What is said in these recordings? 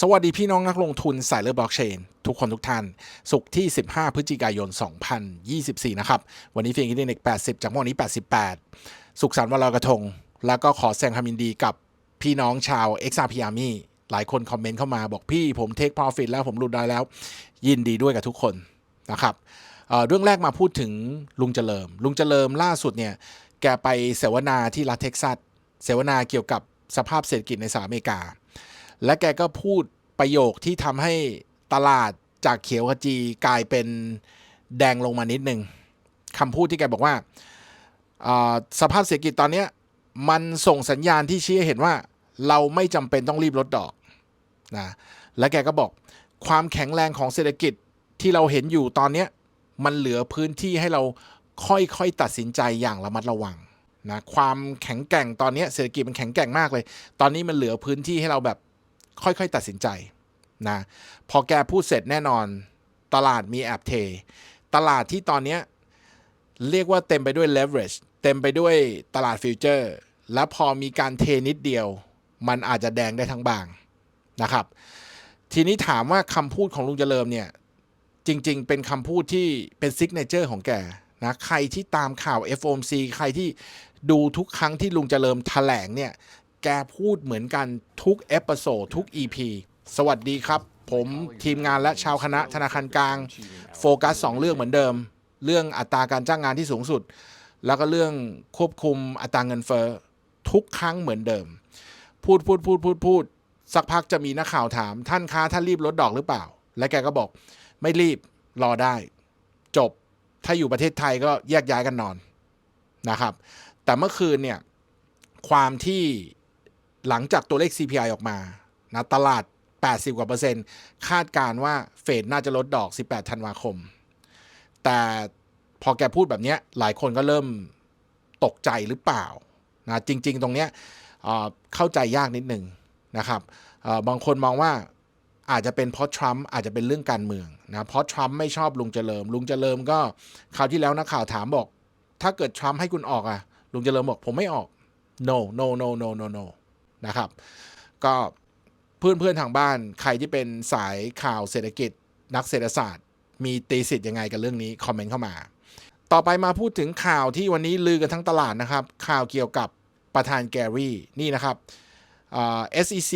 สวัสดีพี่น้องนักลงทุนสายเลือบล็อกเชนทุกคนทุกท่าน สุขที่ 15 พฤศจิกายน 2024 นะครับ วันนี้เฟียงกินเด็ก80 จากเมื่อวานนี้ 88 สุขสันต์วันลอยกระทง แล้วก็ขอแสดงความยินดีกับพี่น้องชาว x r p Army หลายคนคอมเมนต์เข้ามาบอกพี่ผมเทค profit แล้วผมหลุดได้แล้ว ยินดีด้วยกับทุกคนนะครับเเรื่องแรกมาพูดถึงลุงเจริญลุงเจริญล่าสุดเนี่ยแกไปเสวนาที่รัฐเท็กซัสเสวนาเกี่ยวกับสภาพเศรษฐกิจในสหรัฐอเมริกา และแกก็พูดประโยคที่ทำให้ตลาดจากเขียวขจีกลายเป็นแดงลงมานิดนึงคำพูดที่แกบอกว่า สภาพเศรษฐกิจตอนนี้มันส่งสัญญาณที่ชี้ให้เห็นว่า เราไม่จำเป็นต้องรีบลดดอกนะและแกก็บอกความแข็งแรงของเศรษฐกิจที่เราเห็นอยู่ตอนนี้มันเหลือพื้นที่ให้เราค่อยๆตัดสินใจอย่างระมัดระวังนะความแข็งแกร่งตอนนี้เศรษฐกิจมันแข็งแกร่งมากเลย ตอนนี้มันเหลือพื้นที่ให้เราแบบ ค่อยๆตัดสินใจนะพอแกพูดเสร็จแน่นอนตลาดมีแอบเท ตลาดที่ตอนนี้เรียกว่าเต็มไปด้วย leverage เต็มไปด้วยตลาดฟิวเจอร์ แล้วพอมีการเทนิดเดียว มันอาจจะแดงได้ทั้งบางนะครับ ทีนี้ถามว่าคำพูดของลุงเจริญเนี่ย จริงๆ เป็นคำพูดที่เป็นซิกเนเจอร์ของแกนะใครที่ตามข่าว FOMC ใครที่ดูทุกครั้งที่ลุงเจริญแถลงเนี่ย แกพูดเหมือนกันทุกเอพิโซดทุก EP สวัสดีครับ ผมทีมงานและชาวคณะธนาคารกลาง โฟกัส 2 เรื่องเหมือนเดิม เรื่องอัตราการจ้างงานที่สูงสุด แล้วก็เรื่องควบคุมอัตราเงินเฟ้อทุกครั้งเหมือนเดิม พูดพูดพูดพูดพูดสักพักจะมีนักข่าวถาม ท่านคะท่านรีบลดดอกหรือเปล่า และแกก็บอก ไม่รีบรอได้ จบถ้าอยู่ประเทศไทยก็แยกย้ายกันนอนนะครับ แต่เมื่อคืนเนี่ยความที่ หลังจากตัวเลข CPI ออกมานะตลาด 80 กว่าเปอร์เซ็นต์คาดการว่าเฟดน่าจะลดดอก 18 ธันวาคม แต่พอแกพูดแบบนี้หลายคนก็เริ่มตกใจหรือเปล่านะจริง ๆ ตรงเนี้ยเข้าใจยากนิดหนึ่งนะครับบางคนมองว่าอาจจะเป็นเพราะทรัมป์อาจจะเป็นเรื่องการเมืองนะเพราะทรัมป์ไม่ชอบลุงเจริญลุงเจริญก็คราวที่แล้วนักข่าวถามบอก ถ้าเกิดทรัมป์ให้คุณออกอะลุงเจริญบอกผมไม่ออก no no no no no no นะครับ ก็เพื่อนๆทางบ้านใครที่เป็นสายข่าวเศรษฐกิจ นักเศรษฐศาสตร์ มีตีสิทธิ์ยังไงกับเรื่องนี้ คอมเมนต์เข้ามา ต่อไปมาพูดถึงข่าวที่วันนี้ลือกันทั้งตลาดนะครับ ข่าวเกี่ยวกับประธานแกรี่นี่นะครับ SEC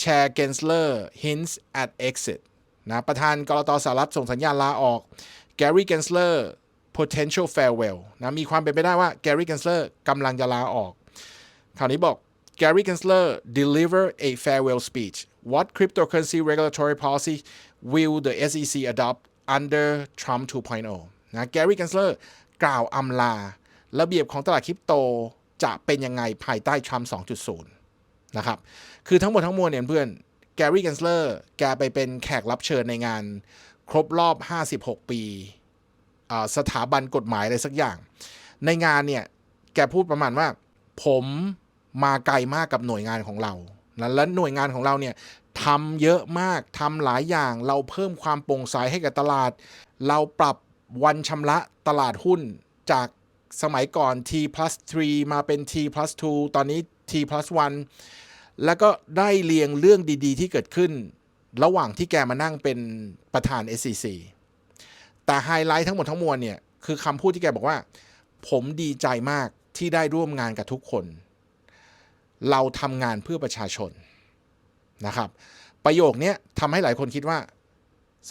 Chair Gensler hints at exit นะประธานกรตสหรัฐส่งสัญญาณลาออก Gary Gensler potential farewell นะมีความเป็นไปได้ว่า Gary Gensler กำลังจะลาออก คราวนี้บอก Gary Gensler deliver a farewell speech what cryptocurrency regulatory policy will the SEC adopt under Trump 2.0 นะ Gary Gensler กล่าวอำลา ระเบียบของตลาดคริปโตจะเป็นยังไงภายใต้ Trump 2.0 นะครับ คือทั้งหมดทั้งมวลเนี่ยเพื่อน Gary Gensler แกไปเป็นแขกรับเชิญในงาน ครบรอบ 56 ปีสถาบันกฎหมายอะไรสักอย่าง ในงานเนี่ย แกพูดประมาณว่า ผม มาไกลมากกับหน่วยงานของเรา และหน่วยงานของเราเนี่ยทำเยอะมากทำหลายอย่าง เราเพิ่มความโปร่งใสให้กับตลาด เราปรับวันชำระตลาดหุ้นจากสมัยก่อน T plus 3 มาเป็น T plus 2 ตอนนี้ T plus 1 แล้วก็ได้เรียงเรื่องดีๆ ที่เกิดขึ้น ระหว่างที่แกมานั่งเป็นประธาน SEC แต่ไฮไลท์ทั้งหมดทั้งมวลเนี่ย คือคำพูดที่แกบอกว่า ผมดีใจมากที่ได้ร่วมงานกับทุกคน เราทำงานเพื่อประชาชนนะครับ ประโยคนี้ทำให้หลายคนคิดว่า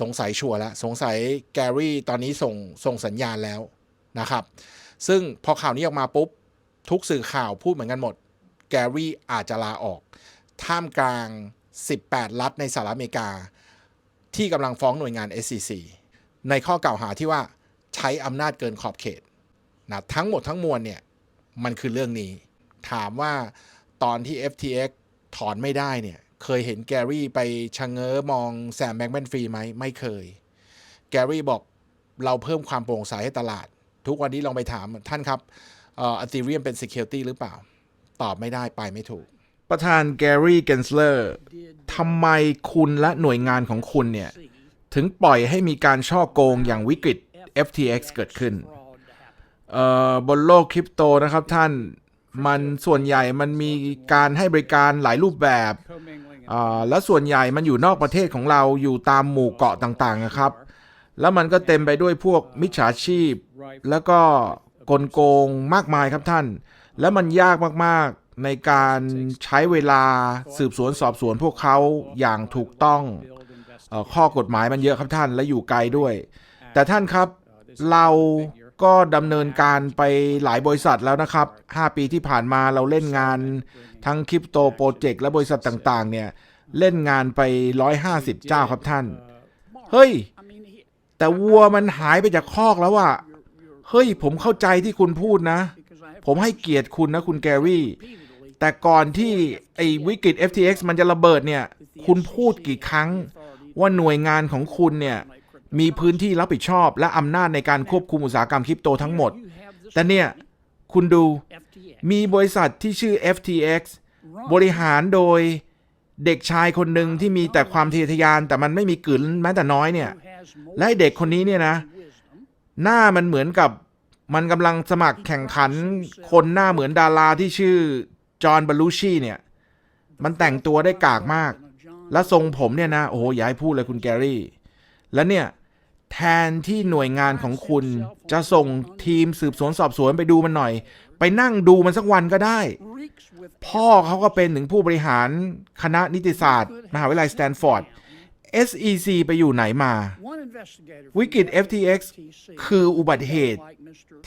สงสัยชัวร์แล้ว สงสัยแกรี่ตอนนี้ส่งส่งสัญญาณแล้วนะครับ ซึ่งพอข่าวนี้ออกมาปุ๊บ ทุกสื่อข่าวพูดเหมือนกันหมด แกรี่อาจจะลาออก ท่ามกลาง 18 รัฐในสหรัฐอเมริกา ที่กำลังฟ้องหน่วยงาน SEC ในข้อกล่าวหาที่ว่าใช้อำนาจเกินขอบเขตนะทั้งหมดทั้งมวลเนี่ย มันคือเรื่องนี้ ถามว่า ตอนที่ FTX ถอนไม่ได้เนี่ย เคยเห็นแกรี่ไปชะเง้อมองแซมแบงก์แมนฟรีไหมไม่เคย แกรี่บอกเราเพิ่มความโปร่งใสให้ตลาด ทุกวันนี้ลองไปถามท่านครับเอ่อ Ethereum เป็น Security หรือเปล่า ตอบไม่ได้ไปไม่ถูก ประธานแกรี่เกนสเลอร์ทำไมคุณและหน่วยงานของคุณเนี่ย ถึงปล่อยให้มีการช่อโกงอย่างวิกฤต FTX เกิดขึ้น เอ่อบนโลกคริปโตนะครับท่าน มันส่วนใหญ่มันมีการให้บริการหลายรูปแบบแล้วส่วนใหญ่มันอยู่นอกประเทศของเราอยู่ตามหมู่เกาะต่างๆนะครับ แล้วมันก็เต็มไปด้วยพวกมิจฉาชีพ แล้วก็กลโกงมากมายครับท่าน แล้วมันยากมากๆในการใช้เวลาสืบสวนสอบสวนพวกเขาอย่างถูกต้องข้อกฎหมายมันเยอะครับท่านและอยู่ไกลด้วย แต่ท่านครับเรา ก็ดำเนินการไปหลายบริษัทแล้วนะครับ 5 ปีที่ผ่านมาเราเล่นงานทั้งคริปโตโปรเจกต์และบริษัทต่างๆ เนี่ย เล่นงานไป 150 เจ้าครับท่าน เฮ้ย แต่วัวมันหายไปจากคอกแล้วอะเฮ้ย ผมเข้าใจที่คุณพูดนะ ผมให้เกียรติคุณนะคุณแกรี่ แต่ก่อนที่ไอ้วิกฤต FTX มันจะระเบิดเนี่ย คุณพูดกี่ครั้งว่าหน่วยงานของคุณเนี่ย มีพื้นที่รับผิดชอบ และอำนาจในการควบคุมอุตสาหกรรมคริปโตทั้งหมด แต่เนี่ย คุณดูมีบริษัทที่ชื่อ FTX บริหารโดยเด็กชายคนหนึ่งที่มีแต่ความทะเยอทะยาน แต่มันไม่มีกลืนแม้แต่น้อยเนี่ย และเด็กคนนี้เนี่ยนะ หน้ามันเหมือนกับมันกำลังสมัครแข่งขันคนหน้าเหมือนดาราที่ชื่อจอห์นบาลูชีเนี่ย มันแต่งตัวได้กากมาก และทรงผมเนี่ยนะ โอ้โหอย่าให้พูดเลยคุณแกรี่ แล้วเนี่ยแทนที่หน่วยงานของคุณจะส่งทีมสืบสวนสอบสวนไปดูมันหน่อย ไปนั่งดูมันสักวันก็ได้ พ่อเขาก็เป็นถึงผู้บริหารคณะนิติศาสตร์ มหาวิทยาลัยสแตนฟอร์ด SEC ไปอยู่ไหนมา วิกฤต FTX คืออุบัติเหตุ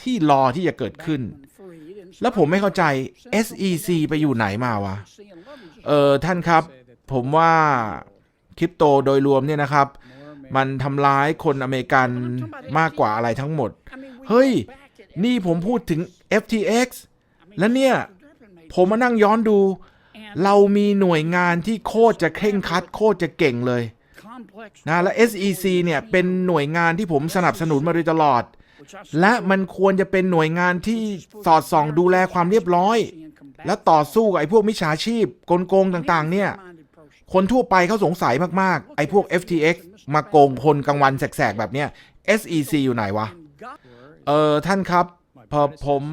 ที่รอที่จะเกิดขึ้น แล้วผมไม่เข้าใจ SEC ไปอยู่ไหนมาวะ เออท่านครับ ผมว่าคริปโตโดยรวมเนี่ยนะครับ มันทำร้ายคนอเมริกันมากกว่าอะไรทั้งหมด เฮ้ย นี่ผมพูดถึง FTX แล้วเนี่ย ผมมานั่งย้อนดู เรามีหน่วยงานที่โคตรจะเคร่งครัด โคตรจะเก่งเลยนะและ SEC เนี่ย เป็นหน่วยงานที่ผมสนับสนุนมาโดยตลอด และมันควรจะเป็นหน่วยงานที่สอดส่องดูแลความเรียบร้อย และต่อสู้กับไอ้พวกมิจฉาชีพกลโกงต่าง ๆ เนี่ย คนทั่วไปเขาสงสัยมาก ๆ ไอ้พวก FTX มาโกงคนกลางวันแสก ๆ แบบเนี้ย SEC อยู่ไหนวะ เออท่านครับพอผม